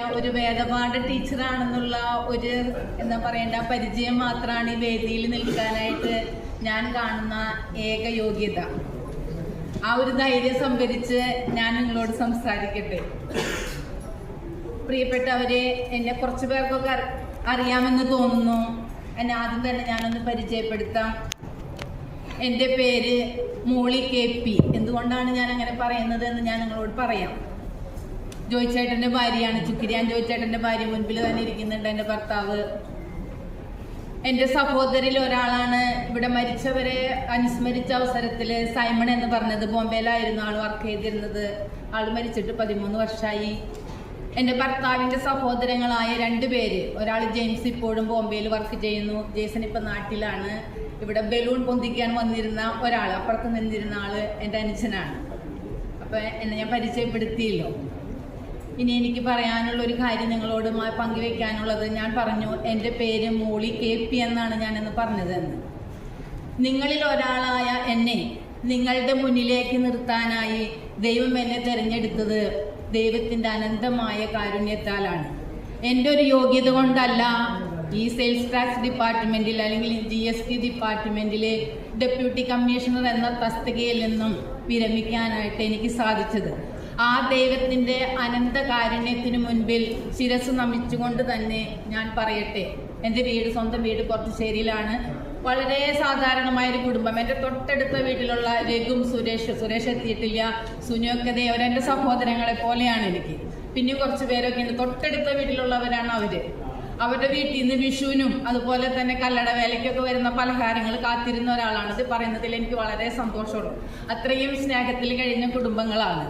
ഒരു വേദപാഠ ടീച്ചറാണെന്നുള്ള ഒരു എന്താ പറയണ്ട പരിചയം മാത്രമാണ് ഈ വേദിയിൽ നിൽക്കാനായിട്ട് ഞാൻ കാണുന്ന ഏക യോഗ്യത. ആ ഒരു ധൈര്യം സംഭരിച്ച് ഞാൻ നിങ്ങളോട് സംസാരിക്കട്ടെ. പ്രിയപ്പെട്ടവരെ എന്നെ കുറച്ച് പേർക്കൊക്കെ അറി- അറിയാമെന്ന് തോന്നുന്നു. എന്നെ ആദ്യം തന്നെ ഞാനൊന്ന് പരിചയപ്പെടുത്താം. എന്റെ പേര് മോളി കെ പി. എന്തുകൊണ്ടാണ് ഞാൻ അങ്ങനെ പറയുന്നത് എന്ന് ഞാൻ നിങ്ങളോട് പറയാം. ജോയിച്ചേട്ടന്റെ ഭാര്യയാണ് ചുക്കിരിയാൻ ജോയിച്ചേട്ടന്റെ ഭാര്യ മുൻപിൽ തന്നെ ഇരിക്കുന്നുണ്ട് എന്റെ ഭർത്താവ്. എന്റെ സഹോദരിൽ ഒരാളാണ്. ഇവിടെ മരിച്ചവരെ അനുസ്മരിച്ച അവസരത്തിൽ സൈമൺ എന്ന് പറഞ്ഞത് ബോംബെയിലായിരുന്നു ആൾ വർക്ക് ചെയ്തിരുന്നത്. ആൾ മരിച്ചിട്ട് പതിമൂന്ന് വർഷമായി എന്റെ ഭർത്താവിന്റെ സഹോദരങ്ങളായ രണ്ട് പേര്. ഒരാൾ ജെയിംസ് ഇപ്പോഴും ബോംബെയിൽ വർക്ക് ചെയ്യുന്നു. ജേസൺ ഇപ്പം നാട്ടിലാണ്. ഇവിടെ ബലൂൺ പൊന്തിക്കാൻ വന്നിരുന്ന ഒരാൾ അപ്പുറത്ത് നിന്നിരുന്ന ആൾ എന്റെ അനുജനാണ്. അപ്പം എന്നെ ഞാൻ പരിചയപ്പെടുത്തിയല്ലോ. ഇനി എനിക്ക് പറയാനുള്ള ഒരു കാര്യം നിങ്ങളോട് പങ്കുവെക്കാനുള്ളത് ഞാൻ പറഞ്ഞു. എന്റെ പേര് മോളി കെ പി എന്നാണ് ഞാനെന്ന് പറഞ്ഞതെന്ന്. നിങ്ങളിൽ ഒരാളായ എന്നെ നിങ്ങളുടെ മുന്നിലേക്ക് നിർത്താനായി ദൈവം എന്നെ തിരഞ്ഞെടുത്തത് ദൈവത്തിന്റെ അനന്തമായ കാരുണ്യത്താലാണ്. എന്റെ ഒരു യോഗ്യത കൊണ്ടല്ല ഈ സെയിൽസ് ടാക്സ് ഡിപ്പാർട്ട്മെന്റിൽ അല്ലെങ്കിൽ ജി എസ് ടി ഡിപ്പാർട്ട്മെന്റിലെ ഡെപ്യൂട്ടി കമ്മീഷണർ എന്ന തസ്തികയിൽ നിന്നും വിരമിക്കാനായിട്ട് എനിക്ക് സാധിച്ചത്. ആ ദൈവത്തിന്റെ അനന്തകാരുണ്യത്തിന് മുൻപിൽ ശിരസ് നമിച്ചുകൊണ്ട് തന്നെ ഞാൻ പറയട്ടെ. എന്റെ വീട് സ്വന്തം വീട് കുറച്ചുശ്ശേരിയിലാണ് വളരെ സാധാരണമായ ഒരു കുടുംബം. എന്റെ തൊട്ടടുത്ത വീട്ടിലുള്ള രഘും സുരേഷ് സുരേഷ് എത്തിയിട്ടില്ല. സുനിയൊക്കെ ദേ എന്റെ സഹോദരങ്ങളെ പോലെയാണ് എനിക്ക്. പിന്നെ കുറച്ച് പേരൊക്കെ ഉണ്ട്. തൊട്ടടുത്ത വീട്ടിലുള്ളവരാണ് അവർ അവരുടെ വീട്ടിൽ നിന്ന് വിഷുവിനും അതുപോലെ തന്നെ കല്ലട വേലയ്ക്കൊക്കെ വരുന്ന പലഹാരങ്ങൾ കാത്തിരുന്ന ഒരാളാണ്. ഇത് പറയുന്നതിൽ എനിക്ക് വളരെ സന്തോഷമുള്ളൂ അത്രയും സ്നേഹത്തിൽ കഴിഞ്ഞ കുടുംബങ്ങളാണ്.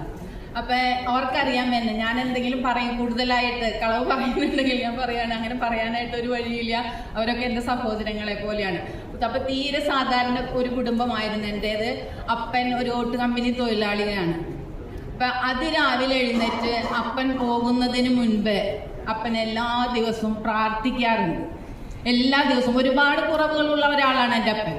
അപ്പൊ അവർക്കറിയാൻ വേണ്ട ഞാൻ എന്തെങ്കിലും പറയും കൂടുതലായിട്ട് കളവ് പറയുന്നുണ്ടെങ്കിൽ ഞാൻ പറയാണ് അങ്ങനെ പറയാനായിട്ട് ഒരു വഴിയില്ല. അവരൊക്കെ എന്റെ സഹോദരങ്ങളെ പോലെയാണ്. അപ്പൊ തീരെ സാധാരണ ഒരു കുടുംബമായിരുന്നു എന്റേത്. അപ്പൻ ഒരു ഓട്ട് കമ്പനി തൊഴിലാളിയാണ്. അപ്പൊ അതിരാവിലെ എഴുന്നേറ്റ് അപ്പൻ പോകുന്നതിന് മുൻപ് അപ്പൻ എല്ലാ ദിവസവും പ്രാർത്ഥിക്കാറുണ്ട്. എല്ലാ ദിവസവും ഒരുപാട് കുറവുകളുള്ള ഒരാളാണ് എന്റെ അപ്പൻ.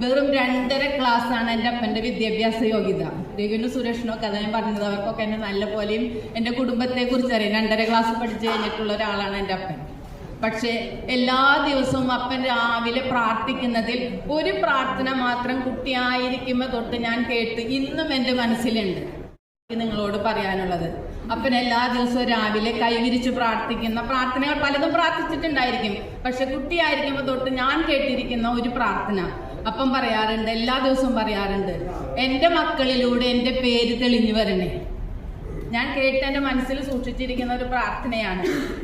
വെറും രണ്ടര ക്ലാസ് ആണ് എന്റെ അപ്പന്റെ വിദ്യാഭ്യാസ യോഗ്യത. രഘുവിനും സുരേഷിനൊക്കെ അതാ ഞാൻ പറഞ്ഞത്. അവർക്കൊക്കെ എന്നെ നല്ല പോലെയും എന്റെ കുടുംബത്തെ കുറിച്ച് അറിയാം. രണ്ടര ക്ലാസ് പഠിച്ചു കഴിഞ്ഞിട്ടുള്ള ഒരാളാണ് എന്റെ അപ്പൻ. പക്ഷേ എല്ലാ ദിവസവും അപ്പൻ രാവിലെ പ്രാർത്ഥിക്കുന്നതിൽ ഒരു പ്രാർത്ഥന മാത്രം കുട്ടിയായിരിക്കുമ്പോൾ തൊട്ട് ഞാൻ കേട്ട് ഇന്നും എന്റെ മനസ്സിലുണ്ട്. നിങ്ങളോട് പറയാനുള്ളത്. അപ്പൻ എല്ലാ ദിവസവും രാവിലെ കൈവിരിച്ച് പ്രാർത്ഥിക്കുന്ന പ്രാർത്ഥനകൾ പലതും പ്രാർത്ഥിച്ചിട്ടുണ്ടായിരിക്കും. പക്ഷെ കുട്ടിയായിരിക്കുമ്പോൾ തൊട്ട് ഞാൻ കേട്ടിരിക്കുന്ന ഒരു പ്രാർത്ഥന. അപ്പം പറയാറുണ്ട് എല്ലാ ദിവസവും പറയാറുണ്ട് എന്റെ മക്കളിലൂടെ എന്റെ പേര് തെളിഞ്ഞു വരണേ. ഞാൻ കേട്ട് എന്റെ മനസ്സിൽ സൂക്ഷിച്ചിരിക്കുന്ന ഒരു പ്രാർത്ഥനയാണ്.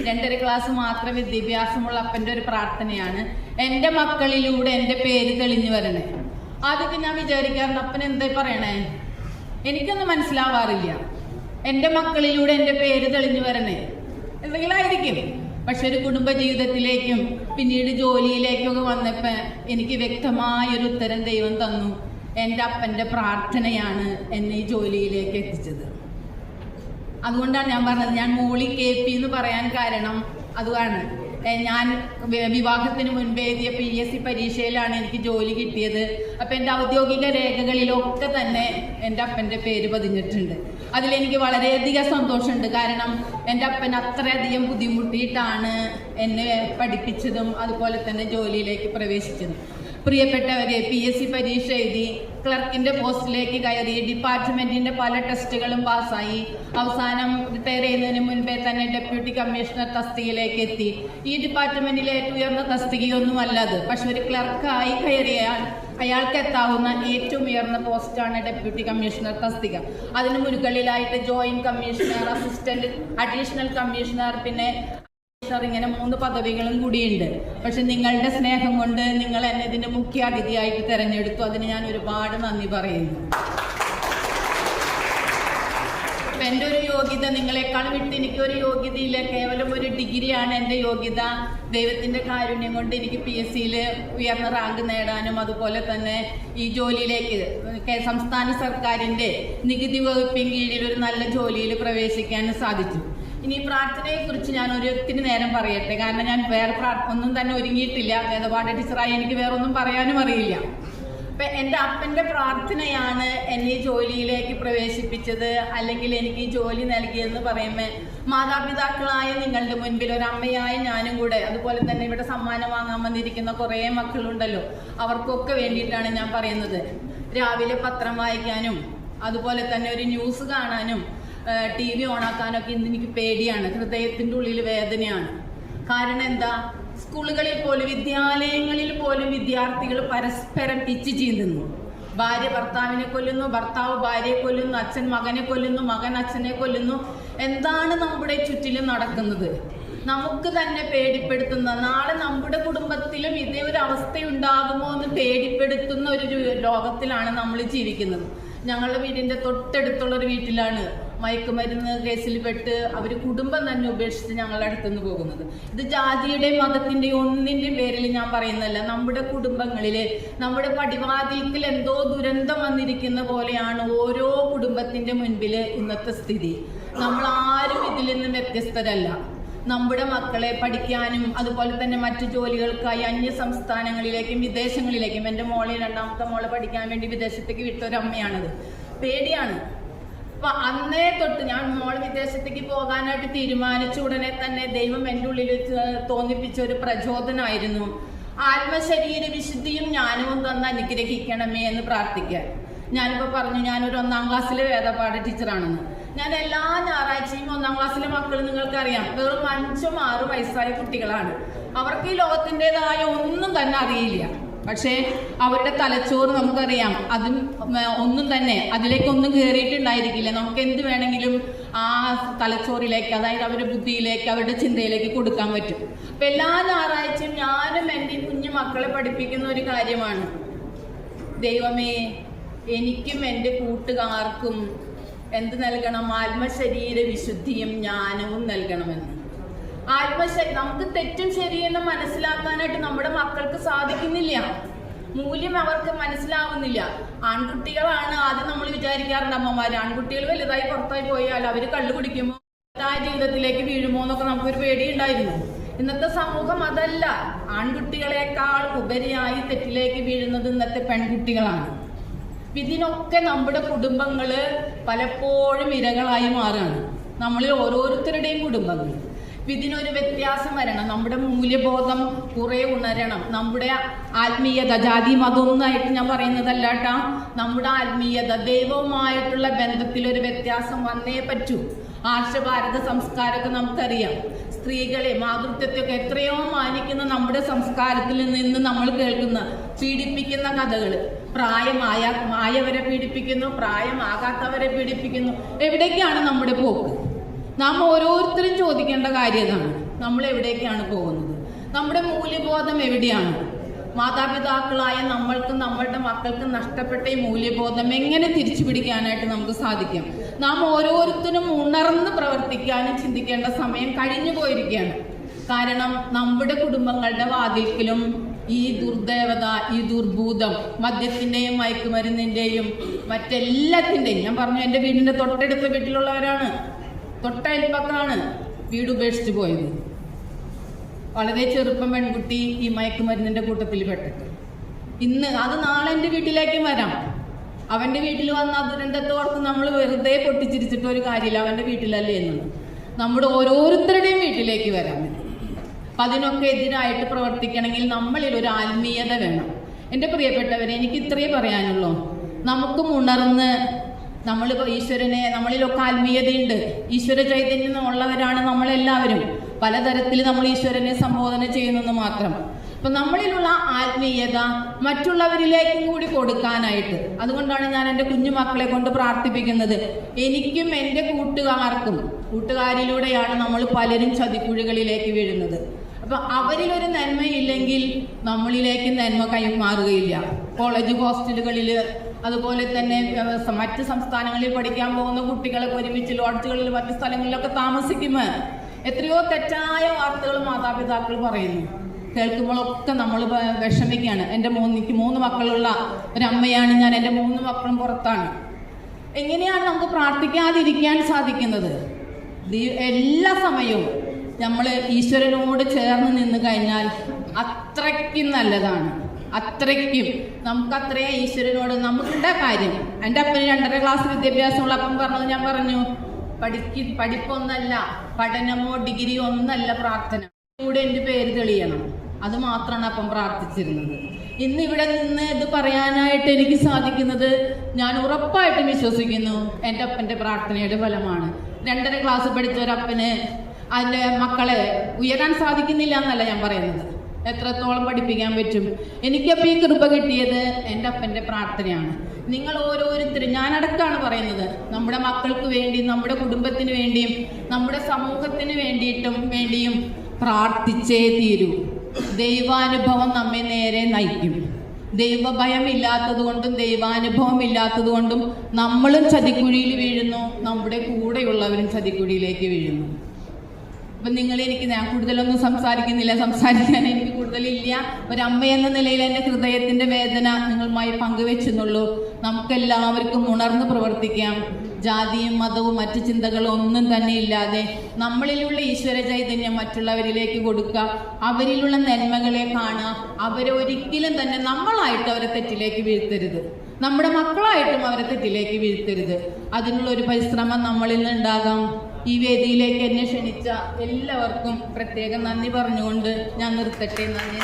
രണ്ടര ക്ലാസ് മാത്രം വിദ്യാഭ്യാസമുള്ള അപ്പന്റെ ഒരു പ്രാർത്ഥനയാണ് എന്റെ മക്കളിലൂടെ എന്റെ പേര് തെളിഞ്ഞു വരണേ. ആദ്യമൊക്കെ ഞാൻ വിചാരിക്കാറുണ്ട് അപ്പൻ എന്താ പറയണേ? എനിക്കൊന്നും മനസ്സിലാവാറില്ല. എന്റെ മക്കളിലൂടെ എന്റെ പേര് തെളിഞ്ഞു വരണേ. എന്തെങ്കിലും ആയിരിക്കും പക്ഷെ ഒരു കുടുംബ ജീവിതത്തിലേക്കും പിന്നീട് ജോലിയിലേക്കൊക്കെ വന്നപ്പോൾ എനിക്ക് വ്യക്തമായൊരു ഉത്തരം ദൈവം തന്നു. എന്റെ അപ്പന്റെ പ്രാർത്ഥനയാണ് എന്നെ ഈ ജോലിയിലേക്ക് എത്തിച്ചത്. അതുകൊണ്ടാണ് ഞാൻ പറഞ്ഞത് ഞാൻ മോളി കെ പി എന്ന് പറയാൻ കാരണം അതുമാണ് ഞാൻ വിവാഹത്തിന് മുൻപ് എഴുതിയ പി എസ് സി പരീക്ഷയിലാണ് എനിക്ക് ജോലി കിട്ടിയത്. അപ്പം എന്റെ ഔദ്യോഗിക രേഖകളിലൊക്കെ തന്നെ എന്റെ അപ്പന്റെ പേര് പതിഞ്ഞിട്ടുണ്ട്. അതിലെനിക്ക് വളരെയധികം സന്തോഷമുണ്ട്. കാരണം എന്റെ അപ്പൻ അത്രയധികം ബുദ്ധിമുട്ടിയിട്ടാണ് എന്നെ പഠിപ്പിച്ചതും അതുപോലെ തന്നെ ജോലിയിലേക്ക് പ്രവേശിച്ചതും. പ്രിയപ്പെട്ടവരെ പി എസ് സി പരീക്ഷ എഴുതി ക്ലർക്കിന്റെ പോസ്റ്റിലേക്ക് കയറി ഡിപ്പാർട്ട്മെന്റിന്റെ പല ടെസ്റ്റുകളും പാസ്സായി. അവസാനം റിട്ടയർ ചെയ്യുന്നതിന് മുൻപേ തന്നെ ഡെപ്യൂട്ടി കമ്മീഷണർ തസ്തികയിലേക്ക് എത്തി. ഈ ഡിപ്പാർട്ട്മെന്റിലെ ഏറ്റവും ഉയർന്ന തസ്തികയൊന്നും അല്ല അത് പക്ഷെ ഒരു ക്ലർക്കായി കയറിയാൽ അയാൾക്ക് എത്താവുന്ന ഏറ്റവും ഉയർന്ന പോസ്റ്റാണ് ഡെപ്യൂട്ടി കമ്മീഷണർ തസ്തിക. അതിന് മുൻകളിലായിട്ട് joint commissioner assistant additional commissioner പിന്നെ സാർ ഇങ്ങനെ മൂന്ന് പദവികളും കൂടിയുണ്ട്. പക്ഷെ നിങ്ങളുടെ സ്നേഹം കൊണ്ട് നിങ്ങൾ എന്നെ ഇതിന്റെ മുഖ്യ അതിഥിയായിട്ട് തെരഞ്ഞെടുത്തു. അതിന് ഞാൻ ഒരുപാട് നന്ദി പറയുന്നു. എന്റെ ഒരു യോഗ്യത നിങ്ങളെക്കാൾ വിട്ട് എനിക്കൊരു യോഗ്യതയില്ല. കേവലം ഒരു ഡിഗ്രിയാണ് എന്റെ യോഗ്യത. ദൈവത്തിന്റെ കാരുണ്യം കൊണ്ട് എനിക്ക് പി എസ് സിയിൽ ഉയർന്ന റാങ്ക് നേടാനും അതുപോലെ തന്നെ ഈ ജോലിയിലേക്ക് സംസ്ഥാന സർക്കാരിന്റെ നികുതി വകുപ്പിൻ കീഴിൽ ഒരു നല്ല ജോലിയിൽ പ്രവേശിക്കാനും സാധിച്ചു. ഇനി പ്രാർത്ഥനയെ കുറിച്ച് ഞാൻ ഒരു ഒത്തിരി നേരം പറയട്ടെ. കാരണം ഞാൻ വേറെ ഒന്നും തന്നെ ഒരുങ്ങിയിട്ടില്ല. വേദപാഠ ടീച്ചറായി എനിക്ക് വേറെ ഒന്നും പറയാനും അറിയില്ല. അപ്പൊ എന്റെ അപ്പന്റെ പ്രാർത്ഥനയാണ് എന്നെ ഈ ജോലിയിലേക്ക് പ്രവേശിപ്പിച്ചത്. അല്ലെങ്കിൽ എനിക്ക് ഈ ജോലി നൽകിയതെന്ന് പറയുമ്പോൾ മാതാപിതാക്കളായ നിങ്ങളുടെ മുൻപിൽ ഒരു അമ്മയായ ഞാനും കൂടെ അതുപോലെ തന്നെ ഇവിടെ സമ്മാനം വാങ്ങാൻ വന്നിരിക്കുന്ന കുറേ മക്കളുണ്ടല്ലോ. അവർക്കൊക്കെ വേണ്ടിയിട്ടാണ് ഞാൻ പറയുന്നത്. രാവിലെ പത്രം വായിക്കാനും അതുപോലെ തന്നെ ഒരു ന്യൂസ് കാണാനും ടി വി ഓണാക്കാനൊക്കെ ഇന്ന് എനിക്ക് പേടിയാണ്. ഹൃദയത്തിന്റെ ഉള്ളിൽ വേദനയാണ്. കാരണം എന്താ? സ്കൂളുകളിൽ പോലും വിദ്യാലയങ്ങളിൽ പോലും വിദ്യാർത്ഥികൾ പരസ്പരം പിച്ച് ചീന്തുന്നു. ഭാര്യ ഭർത്താവിനെ കൊല്ലുന്നു ഭർത്താവ് ഭാര്യയെ കൊല്ലുന്നു അച്ഛൻ മകനെ കൊല്ലുന്നു മകൻ അച്ഛനെ കൊല്ലുന്നു. എന്താണ് നമ്മുടെ ചുറ്റിലും നടക്കുന്നത്? നമുക്ക് തന്നെ പേടിപ്പെടുത്തുന്ന നാളെ നമ്മുടെ കുടുംബത്തിലും ഇതേ ഒരു അവസ്ഥയുണ്ടാകുമോ എന്ന് പേടിപ്പെടുത്തുന്ന ഒരു ലോകത്തിലാണ് നമ്മൾ ജീവിക്കുന്നത്. ഞങ്ങളുടെ വീടിന്റെ തൊട്ടടുത്തുള്ള ഒരു വീട്ടിലാണ് മയക്കുമരുന്ന് കേസിൽ പെട്ട് അവർ കുടുംബം തന്നെ ഉപേക്ഷിച്ച് ഞങ്ങളുടെ അടുത്തുനിന്ന് പോകുന്നത്. ഇത് ജാതിയുടെ മതത്തിന്റെ ഒന്നിന്റെ പേരിൽ ഞാൻ പറയുന്നതല്ല. നമ്മുടെ കുടുംബങ്ങളിൽ നമ്മുടെ പടിവാതിൽക്കിൽ എന്തോ ദുരന്തം വന്നിരിക്കുന്ന പോലെയാണ് ഓരോ കുടുംബത്തിന്റെ മുൻപിൽ ഇന്നത്തെ സ്ഥിതി. നമ്മൾ ആരും ഇതിൽ നിന്ന് വ്യത്യസ്തരല്ല. നമ്മുടെ മക്കളെ പഠിക്കാനും അതുപോലെ തന്നെ മറ്റു ജോലികൾക്കായി അന്യ സംസ്ഥാനങ്ങളിലേക്കും വിദേശങ്ങളിലേക്കും. എന്റെ മോളെ രണ്ടാമത്തെ മോളെ പഠിക്കാൻ വേണ്ടി വിദേശത്തേക്ക് വിട്ട ഒരു അമ്മയാണത് പേടിയാണ്. അപ്പൊ അന്നേ തൊട്ട് ഞാൻ മോൾ വിദേശത്തേക്ക് പോകാനായിട്ട് തീരുമാനിച്ച ഉടനെ തന്നെ ദൈവം എന്റെ ഉള്ളിൽ തോന്നിപ്പിച്ച ഒരു പ്രചോദനമായിരുന്നു ആത്മശരീര വിശുദ്ധിയും ജ്ഞാനവും തന്ന് അനുഗ്രഹിക്കണമേ എന്ന് പ്രാർത്ഥിക്കാൻ. ഞാനിപ്പോ പറഞ്ഞു ഞാനൊരു ഒന്നാം ക്ലാസ്സിലെ വേദപാഠ ടീച്ചറാണെന്ന്. ഞാൻ എല്ലാ ഞായറാഴ്ചയും ഒന്നാം ക്ലാസ്സിലെ മക്കൾ നിങ്ങൾക്കറിയാം വെറും അഞ്ചും ആറും വയസ്സായ കുട്ടികളാണ്. അവർക്ക് ഈ ലോകത്തിന്റെതായ ഒന്നും തന്നെ അറിയില്ല. പക്ഷേ അവരുടെ തലച്ചോറ് നമുക്കറിയാം. അതും ഒന്നും തന്നെ അതിലേക്കൊന്നും കയറിയിട്ടുണ്ടായിരിക്കില്ല നമുക്ക് എന്ത് വേണമെങ്കിലും ആ തലച്ചോറിലേക്ക് അതായത് അവരുടെ ബുദ്ധിയിലേക്ക് അവരുടെ ചിന്തയിലേക്ക് കൊടുക്കാൻ പറ്റും. അപ്പൊ എല്ലാ ഞായറാഴ്ചയും ഞാനും എന്റെ കുഞ്ഞു മക്കളെ പഠിപ്പിക്കുന്ന ഒരു കാര്യമാണ്. ദൈവമേ എനിക്കും എന്റെ കൂട്ടുകാർക്കും എന്ത് നൽകണം? ആത്മശരീര വിശുദ്ധിയും ജ്ഞാനവും നൽകണമെന്ന്. ആത്മശരീ നമുക്ക് തെറ്റും ശരിയെന്ന് മനസ്സിലാക്കാനായിട്ട് നമ്മുടെ മക്കൾക്ക് സാധിക്കുന്നില്ല. മൂല്യം അവർക്ക് മനസ്സിലാവുന്നില്ല. ആൺകുട്ടികളാണ് ആദ്യം നമ്മൾ വിചാരിക്കാറുണ്ട് അമ്മമാര് ആൺകുട്ടികൾ വലുതായി പുറത്തായി പോയാൽ അവർ കള്ളു കുടിക്കുമോ തായ ജീവിതത്തിലേക്ക് വീഴുമോ എന്നൊക്കെ നമുക്കൊരു പേടിയുണ്ടായിരുന്നു. ഇന്നത്തെ സമൂഹം അതല്ല. ആൺകുട്ടികളെക്കാൾ ഉപരിയായി തെറ്റിലേക്ക് വീഴുന്നത് ഇന്നത്തെ പെൺകുട്ടികളാണ്. ഇതിനൊക്കെ നമ്മുടെ കുടുംബങ്ങൾ പലപ്പോഴും ഇരകളായി മാറുകയാണ്. നമ്മളിൽ ഓരോരുത്തരുടെയും കുടുംബങ്ങൾ. ഇതിനൊരു വ്യത്യാസം വരണം. നമ്മുടെ മൂല്യബോധം കുറെ ഉണരണം. നമ്മുടെ ആത്മീയത ജാതി മതമൊന്നായിട്ട് ഞാൻ പറയുന്നതല്ല കേട്ടാ നമ്മുടെ ആത്മീയത ദൈവവുമായിട്ടുള്ള ബന്ധത്തിൽ ഒരു വ്യത്യാസം വന്നേ പറ്റൂ. ആർഷഭാരത സംസ്കാരമൊക്കെ നമുക്കറിയാം. സ്ത്രീകളെ മാതൃത്വത്തെയൊക്കെ എത്രയോ മാനിക്കുന്ന നമ്മുടെ സംസ്കാരത്തിൽ നിന്ന് നമ്മൾ കേൾക്കുന്ന പീഡിപ്പിക്കുന്ന കഥകൾ പ്രായമായ ആയവരെ പീഡിപ്പിക്കുന്നു പ്രായമാകാത്തവരെ പീഡിപ്പിക്കുന്നു. എവിടേക്കാണ് നമ്മുടെ പോക്ക്? നാം ഓരോരുത്തരും ചോദിക്കേണ്ട കാര്യം ഇതാണ് നമ്മൾ എവിടേക്കാണ് പോകുന്നത്? നമ്മുടെ മൂല്യബോധം എവിടെയാണ്? മാതാപിതാക്കളായ നമ്മൾക്കും നമ്മളുടെ മക്കൾക്കും നഷ്ടപ്പെട്ട ഈ മൂല്യബോധം എങ്ങനെ തിരിച്ചു പിടിക്കാനായിട്ട് നമുക്ക് സാധിക്കും? നാം ഓരോരുത്തരും ഉണർന്ന് പ്രവർത്തിക്കാനും ചിന്തിക്കേണ്ട സമയം കഴിഞ്ഞു പോയിരിക്കുകയാണ്. കാരണം നമ്മുടെ കുടുംബങ്ങളുടെ വാതിൽക്കലും ഈ ദുർദേവത ഈ ദുർഭൂതം മദ്യത്തിന്റെയും മയക്കുമരുന്നിന്റെയും മറ്റെല്ലാത്തിന്റെയും ഞാൻ പറഞ്ഞു എന്റെ വീടിന്റെ തൊട്ടടുത്ത വീട്ടിലുള്ളവരാണ് തൊട്ടയൽപ്പക്കാണ് വീട് ഉപേക്ഷിച്ച് പോയത്. വളരെ ചെറുപ്പം പെൺകുട്ടി ഈ മയക്കുമരുന്നിന്റെ കൂട്ടത്തിൽ പെട്ടിട്ട്. ഇന്ന് അത് നാളെ എന്റെ വീട്ടിലേക്ക് വരാം. അവന്റെ വീട്ടിൽ വന്ന ആ ദുരന്തത്തെ നമ്മൾ വെറുതെ പൊട്ടിച്ചിരിച്ചിട്ട് ഒരു കാര്യമില്ല അവന്റെ വീട്ടിലല്ലേ എന്നത്. നമ്മുടെ ഓരോരുത്തരുടെയും വീട്ടിലേക്ക് വരാം. അപ്പൊ അതിനൊക്കെ എതിരായിട്ട് പ്രവർത്തിക്കണമെങ്കിൽ നമ്മളിൽ ഒരു ആത്മീയത വേണം. എന്റെ പ്രിയപ്പെട്ടവരെ എനിക്ക് ഇത്രയേ പറയാനുള്ളൂ. നമുക്കും ഉണർന്ന് നമ്മൾ ഈശ്വരനെ നമ്മളിലൊക്കെ ആത്മീയതയുണ്ട്. ഈശ്വര ചൈതന്യം ഉള്ളവരാണ് നമ്മളെല്ലാവരും. പലതരത്തിൽ നമ്മൾ ഈശ്വരനെ സംബോധന ചെയ്യുന്നെന്ന് മാത്രം. അപ്പൊ നമ്മളിലുള്ള ആത്മീയത മറ്റുള്ളവരിലേക്കും കൂടി കൊടുക്കാനായിട്ട്. അതുകൊണ്ടാണ് ഞാൻ എന്റെ കുഞ്ഞുമക്കളെ കൊണ്ട് പ്രാർത്ഥിപ്പിക്കുന്നത്. എനിക്കും എന്റെ കൂട്ടുകാർക്കും കൂട്ടുകാരിലൂടെയാണ് നമ്മൾ പലരും ചതിക്കുഴികളിലേക്ക് വീഴുന്നത്. അപ്പൊ അവരിലൊരു നന്മയില്ലെങ്കിൽ നമ്മളിലേക്ക് നന്മ കൈമാറുകയില്ല. കോളേജ് ഹോസ്റ്റലുകളിൽ അതുപോലെ തന്നെ മറ്റ് സംസ്ഥാനങ്ങളിൽ പഠിക്കാൻ പോകുന്ന കുട്ടികളൊക്കെ ഒരുമിച്ച് ലോഡ്ജുകളിൽ മറ്റ് സ്ഥലങ്ങളിലൊക്കെ താമസിക്കുമ്പോൾ എത്രയോ തെറ്റായ വാർത്തകൾ മാതാപിതാക്കൾ പറയുന്നു. കേൾക്കുമ്പോഴൊക്കെ നമ്മൾ വിഷമിക്കുകയാണ്. എന്റെ മൂന്നിക്ക് മൂന്ന് മക്കളുള്ള ഒരമ്മയാണ്. ഞാൻ എന്റെ മൂന്ന് മക്കളും പുറത്താണ്. എങ്ങനെയാണ് നമുക്ക് പ്രാർത്ഥിക്കാതിരിക്കാൻ സാധിക്കുന്നത്? എല്ലാ സമയവും നമ്മൾ ഈശ്വരനോട് ചേർന്ന് നിന്ന് കഴിഞ്ഞാൽ അത്രയ്ക്കും നല്ലതാണ്. അത്രയ്ക്കും. നമുക്ക് അത്രയും ഈശ്വരനോട് നമുക്കുണ്ട കാര്യം. എന്റെ അപ്പന് രണ്ടര ക്ലാസ് വിദ്യാഭ്യാസമുള്ള അപ്പം പറഞ്ഞത് ഞാൻ പറഞ്ഞു പഠിക്ക് പഠിപ്പൊന്നല്ല പഠനമോ ഡിഗ്രിയോ ഒന്നല്ല പ്രാർത്ഥന. കൂടെ എന്റെ പേര് തെളിയണം. അത് മാത്രമാണ് അപ്പം പ്രാർത്ഥിച്ചിരുന്നത്. ഇന്ന് ഇവിടെ നിന്ന് ഇത് പറയാനായിട്ട് എനിക്ക് സാധിക്കുന്നത് ഞാൻ ഉറപ്പായിട്ടും വിശ്വസിക്കുന്നു എന്റെ അപ്പന്റെ പ്രാർത്ഥനയുടെ ഫലമാണ്. രണ്ടര ക്ലാസ് പഠിച്ച ഒരപ്പന് അതിന്റെ മക്കളെ ഉയരാൻ സാധിക്കുന്നില്ല എന്നല്ല ഞാൻ പറയുന്നത്. എത്രത്തോളം പഠിപ്പിക്കാൻ പറ്റും? എനിക്കപ്പോൾ ഈ കൃപ കിട്ടിയത് എന്റെ അപ്പന്റെ പ്രാർത്ഥനയാണ്. നിങ്ങൾ ഓരോരുത്തരും ഞാനടക്കാണ് പറയുന്നത് നമ്മുടെ മക്കൾക്ക് വേണ്ടി നമ്മുടെ കുടുംബത്തിന് വേണ്ടിയും നമ്മുടെ സമൂഹത്തിന് വേണ്ടിയിട്ടും വേണ്ടിയും പ്രാർത്ഥിച്ചേ തീരൂ. ദൈവാനുഭവം നമ്മെ നേരെ നയിക്കും. ദൈവഭയം ഇല്ലാത്തതുകൊണ്ടും ദൈവാനുഭവം ഇല്ലാത്തതുകൊണ്ടും നമ്മളും ചതിക്കുഴിയിൽ വീഴുന്നു നമ്മുടെ കൂടെയുള്ളവരും ചതിക്കുഴിയിലേക്ക് വീഴുന്നു. അപ്പം നിങ്ങൾ എനിക്ക് ഞാൻ കൂടുതലൊന്നും സംസാരിക്കുന്നില്ല സംസാരിക്കാൻ എനിക്ക് കൂടുതലില്ല. എന്ന നിലയിൽ എന്റെ ഹൃദയത്തിന്റെ വേദന നിങ്ങളുമായി പങ്കുവെച്ചെന്നുള്ളൂ. നമുക്കെല്ലാവർക്കും ഉണർന്ന് പ്രവർത്തിക്കാം. ജാതിയും മതവും മറ്റു ചിന്തകളും ഒന്നും തന്നെ ഇല്ലാതെ നമ്മളിലുള്ള ഈശ്വര ചൈതന്യം മറ്റുള്ളവരിലേക്ക് കൊടുക്കുക. അവരിലുള്ള നന്മകളെ കാണുക. അവരെ ഒരിക്കലും തന്നെ നമ്മളായിട്ട് അവരെ തെറ്റിലേക്ക് വീഴ്ത്തരുത്. നമ്മുടെ മക്കളായിട്ടും അവരെ തെറ്റിലേക്ക് വീഴ്ത്തരുത്. അതിനുള്ള ഒരു പരിശ്രമം നമ്മളിൽ നിന്നുണ്ടാകാം. ഈ വേദിയിലേക്ക് എന്നെ ക്ഷണിച്ച എല്ലാവർക്കും പ്രത്യേകം നന്ദി പറഞ്ഞുകൊണ്ട് ഞാൻ നിർത്തട്ടെ. നന്ദി